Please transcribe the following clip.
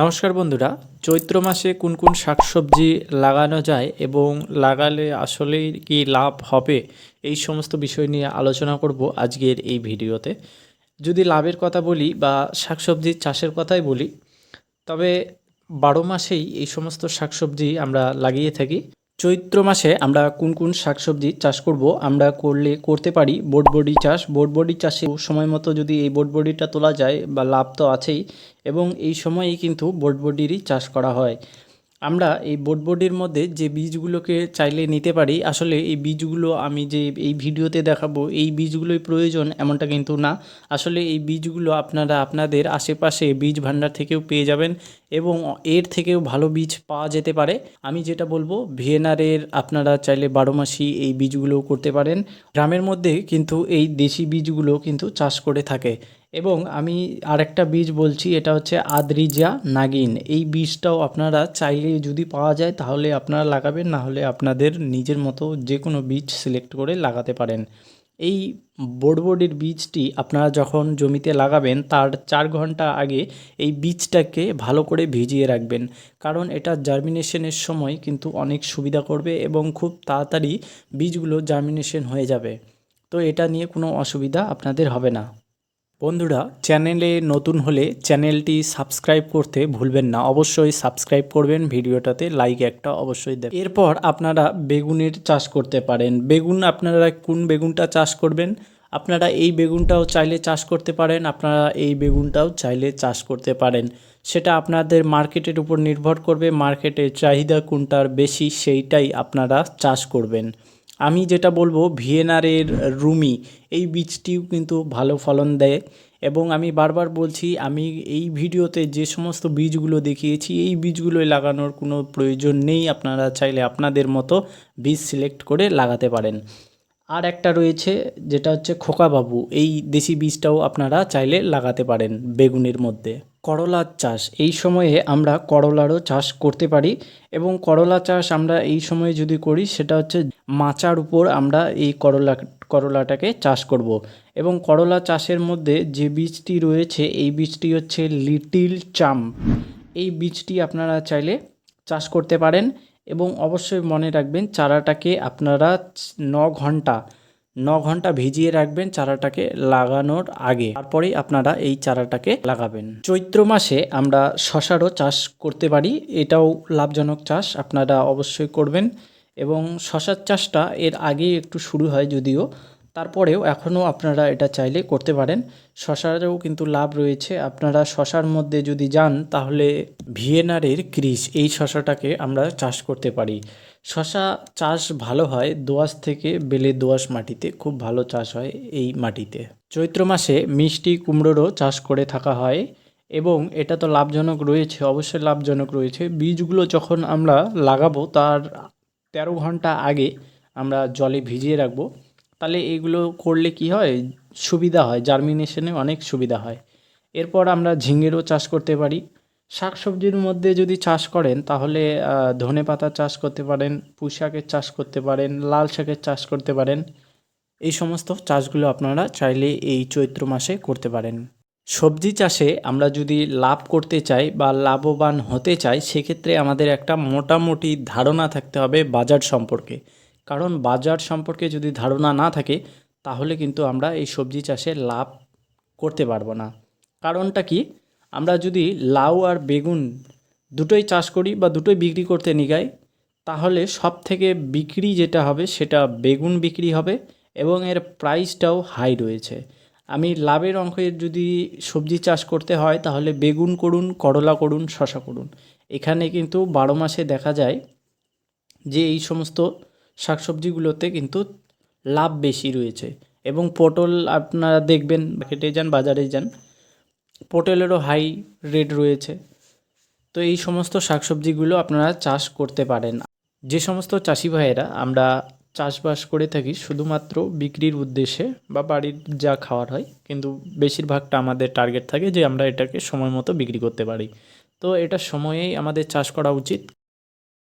নমস্কার বন্ধুরা, চৈত্র মাসে কোন কোন শাকসবজি লাগানো যায় এবং লাগালে আসলে কি লাভ হবে? এই সমস্ত বিষয় নিয়ে আলোচনা করব আজকের এই ভিডিওতে। যদি লাভের কথা বলি বা শাকসবজি চাষের কথাই বলি, তবে বারো মাসেই এই সমস্ত শাকসবজি আমরা লাগিয়ে থাকি। চৈত্র মাসে আমরা কোন কোন শাকসবজি চাষ করব, আমরা করলে, করতে পারি। বোটবডি চাষ বোটবডি চাষে সময় মতো যদি এই বোটবডিটা তোলা যায় বা লাভ তো আছেই, এবং এই সময়েই কিন্তু বোটবডিরই চাষ করা হয়। আমরা এই বোটবডির মধ্যে যে বীজগুলোকে চাইলে নিতে পারি, আসলে এই বীজগুলো আমি যে এই ভিডিওতে দেখাবো, এই বীজগুলোই প্রয়োজন এমনটা কিন্তু না। আসলে এই বীজগুলো আপনারা আপনাদের আশেপাশে বীজ ভাণ্ডার থেকেও পেয়ে যাবেন এবং এর থেকেও ভালো বীজ পাওয়া যেতে পারে। আমি যেটা বলব ভিএনআরের আপনারা চাইলে বারো মাসি এই বীজগুলো করতে পারেন। গ্রামের মধ্যে কিন্তু এই দেশি বীজগুলো কিন্তু চাষ করে থাকে। এবং আমি আরেকটা বীজ বলছি, এটা হচ্ছে আদ্রিজা নাগিন। এই বীজটাও আপনারা চাইলে যদি পাওয়া যায় তাহলে আপনারা লাগাবেন, না হলে আপনাদের নিজের মতো যে কোনো বীজ সিলেক্ট করে লাগাতে পারেন। এই বড়বড়ির বীজটি আপনারা যখন জমিতে লাগাবেন, তার চার ঘণ্টা আগে এই বীজটাকে ভালো করে ভিজিয়ে রাখবেন। কারণ এটা জার্মিনেশনের সময় কিন্তু অনেক সুবিধা করবে এবং খুব তাড়াতাড়ি বীজগুলো জার্মিনেশন হয়ে যাবে। তো এটা নিয়ে কোনো অসুবিধা আপনাদের হবে না। বন্ধুরা, চ্যানেলে নতুন হলে চ্যানেলটি সাবস্ক্রাইব করতে ভুলবেন না। অবশ্যই সাবস্ক্রাইব করবেন, ভিডিওটাতে লাইক একটা অবশ্যই দেবেন। এরপর আপনারা বেগুনের চাষ করতে পারেন। বেগুন, আপনারা কোন বেগুনটা চাষ করবেন? আপনারা এই বেগুনটাও চাইলে চাষ করতে পারেন, আপনারা এই বেগুনটাও চাইলে চাষ করতে পারেন। সেটা আপনাদের মার্কেটের উপর নির্ভর করবে, মার্কেটের চাহিদা কোনটার বেশি, সেইটাই আপনারা চাষ করবেন। আমি যেটা বলব ভিএনআরের রুমি, এই বীজটিও কিন্তু ভালো ফলন দেয়। এবং আমি বারবার বলছি, আমি এই ভিডিওতে যে সমস্ত বীজগুলো দেখিয়েছি, এই বীজগুলোই লাগানোর কোনো প্রয়োজন নেই। আপনারা চাইলে আপনাদের মতো বীজ সিলেক্ট করে লাগাতে পারেন। আর একটা রয়েছে, যেটা হচ্ছে খোকাবাবু। এই দেশি বীজটাও আপনারা চাইলে লাগাতে পারেন বেগুনের মধ্যে। করলার চাষ। এই সময়ে আমরা করলারও চাষ করতে পারি এবং করলা চাষ আমরা এই সময়ে যদি করি, সেটা হচ্ছে মাচার উপর আমরা এই করলা, করলাটাকে চাষ করব। এবং করলা চাষের মধ্যে যে বীজটি রয়েছে, এই বীজটি হচ্ছে লিটিল চাম। এই বীজটি আপনারা চাইলে চাষ করতে পারেন এবং অবশ্যই মনে রাখবেন, চারাটাকে আপনারা ন ঘণ্টা ন ঘণ্টা ভিজিয়ে রাখবেন চারাটাকে লাগানোর আগে। তারপরেই আপনারা এই চারাটাকে লাগাবেন। চৈত্র মাসে আমরা শশারও চাষ করতে পারি। এটাও লাভজনক চাষ, আপনারা অবশ্যই করবেন। এবং শশার চাষটা এর আগেই একটু শুরু হয় যদিও। তারপরেও এখনও আপনারা এটা চাইলে করতে পারেন। শশারও কিন্তু লাভ রয়েছে। আপনারা শশার মধ্যে যদি যান, তাহলে ভিয়েনারের ক্রিস, এই শশাটাকে আমরা চাষ করতে পারি। শশা চাষ ভালো হয় দোআঁশ থেকে বেলে দোআঁশ মাটিতে, খুব ভালো চাষ হয় এই মাটিতে। চৈত্র মাসে মিষ্টি কুমড়োরও চাষ করে থাকা হয় এবং এটা তো লাভজনক রয়েছে, অবশ্যই লাভজনক রয়েছে। বীজগুলো যখন আমরা লাগাবো, তার তেরো ঘণ্টা আগে আমরা জলে ভিজিয়ে রাখব। তাহলে এগুলো করলে কি হয়? সুবিধা হয়। জার্মিনেশনে অনেক সুবিধা হয়। এরপর আমরা ঝিঙেরও চাষ করতে পারি। শাক সবজির মধ্যে যদি চাষ করেন, তাহলে ধনে পাতা চাষ করতে পারেন, পুঁই শাকের চাষ করতে পারেন, লাল শাকের চাষ করতে পারেন। এই সমস্ত চাষগুলো আপনারা চাইলে এই চৈত্র মাসে করতে পারেন। সবজি চাষে আমরা যদি লাভ করতে চাই বা লাভবান হতে চাই, সেক্ষেত্রে আমাদের একটা মোটামুটি ধারণা থাকতে হবে বাজার সম্পর্কে। কারণ বাজার সম্পর্কে যদি ধারণা না থাকে, তাহলে কিন্তু আমরা এই সবজি চাষে লাভ করতে পারব না। কারণটা কি? আমরা যদি লাউ আর বেগুন দুটোই চাষ করি বা দুটোই বিক্রি করতে নিগাই, তাহলে সব থেকে বিক্রি যেটা হবে সেটা বেগুন বিক্রি হবে এবং এর প্রাইসটাও হাই রয়েছে। আমি লাভের অঙ্কের যদি সবজি চাষ করতে হয়, তাহলে বেগুন করুন, করলা করুন শশা করুন। এখানে কিন্তু বারো মাসে দেখা যায় যে এই সমস্ত শাকসবজিগুলোতে কিন্তু লাভ বেশি রয়েছে। এবং পটল আপনারা দেখবেন মার্কেটে যান, বাজারে যান, পটলেরও হাই রেট রয়েছে। তো এই সমস্ত শাকসবজিগুলো আপনারা চাষ করতে পারেন। যে সমস্ত চাষি ভাইয়েরা আমরা চাষবাস করে থাকি, শুধুমাত্র বিক্রির উদ্দেশ্যে বা বাড়ির যা খাওয়ার হয়, কিন্তু বেশিরভাগটা আমাদের টার্গেট থাকে যে আমরা এটাকে সময় মতো বিক্রি করতে পারি। তো এটা সময়েই আমাদের চাষ করা উচিত।